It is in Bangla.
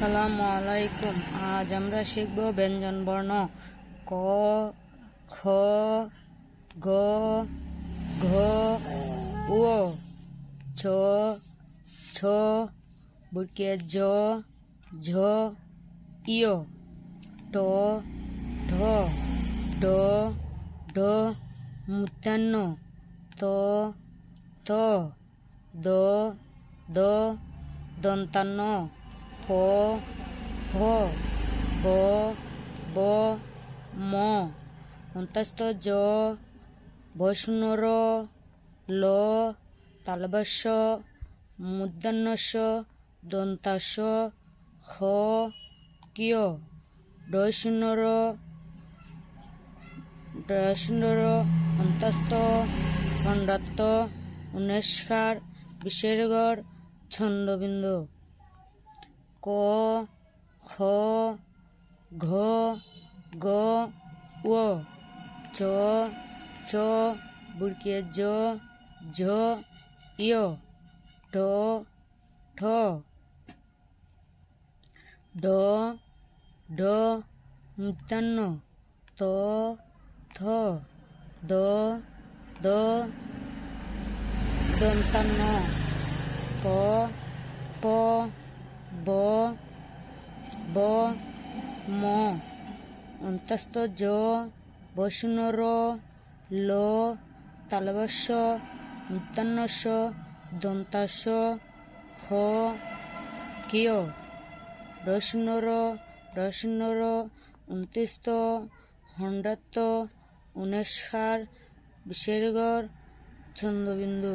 আসসালামু আলাইকুম। আজ আমরা শিখব ব্যঞ্জন বর্ণ। ক, খ, গ, ঘ ও ছ ছ, বুকে জ, ঝ ইয় ট, ঢ, ড ঢ মূর্ধান্য ত ত, দ দ, দন্তান্ন। প ভ ব, ম। অন্তস্থ জ বৈষ্ণর ল, তালবাস্য মূর্ধন্যস্য দন্তাস্য খ কিয়। ডয়শূন্যর ডয়শূন্যর অন্তস্থ খণ্ডাত্ম উন্মেষকার বিশেরগড়, ছন্দবিন্দু। ক খ ঘ, গ ও চ চ, বুড়কে জ, ঝ ইয় ট ঠ, ড ড মূর্ধন্য ত, থ, দ দ, দন্তান্ন, প প ব ব ম অন্তস্থ জ বৈষ্ণর ল, তালবস্য মূর্ধন্যস্য দন্তাস খ কিয় রসুনর রসুনর উনত্রিশত হন্ডাত্ত উনেশার বিশেরগড় ছন্দবিন্দু।